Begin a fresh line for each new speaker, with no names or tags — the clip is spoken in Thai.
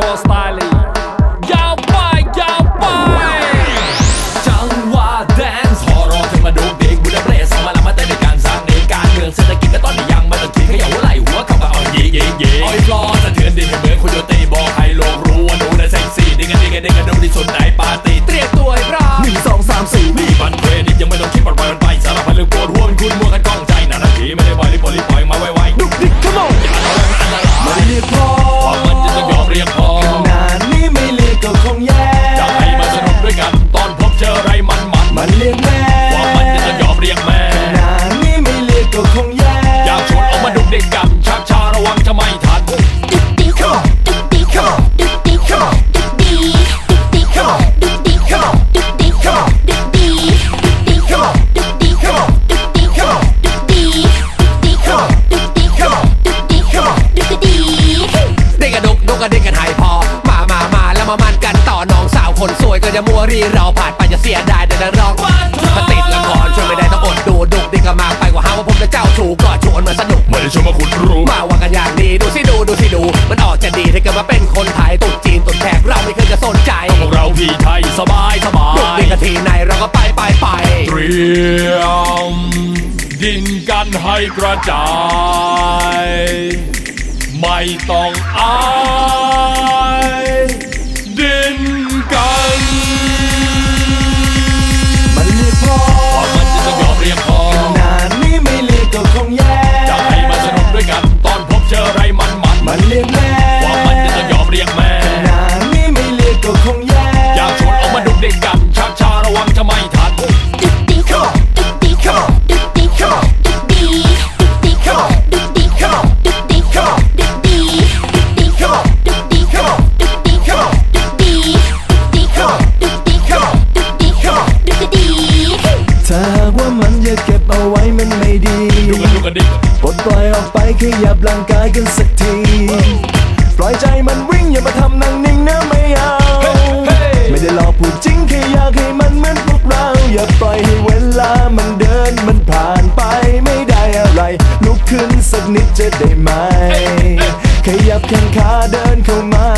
хвост ียม ดินกันให้กระจาย ไม่ต้
อ
งอา ใจมันวิ่งอย่า
มา
ทำ
นั่งนิ่งนะไม่เอาไม่ได้หลอกพูดจริงแค่อยากให้มันเหมือนพวกเรา อย่าปล่อยให้เวลามันเดินมันผ่านไปไม่ได้อะไร ลุกขึ้นสักนิดจะได้ไหมขยับแขนขาเดินเข้ามา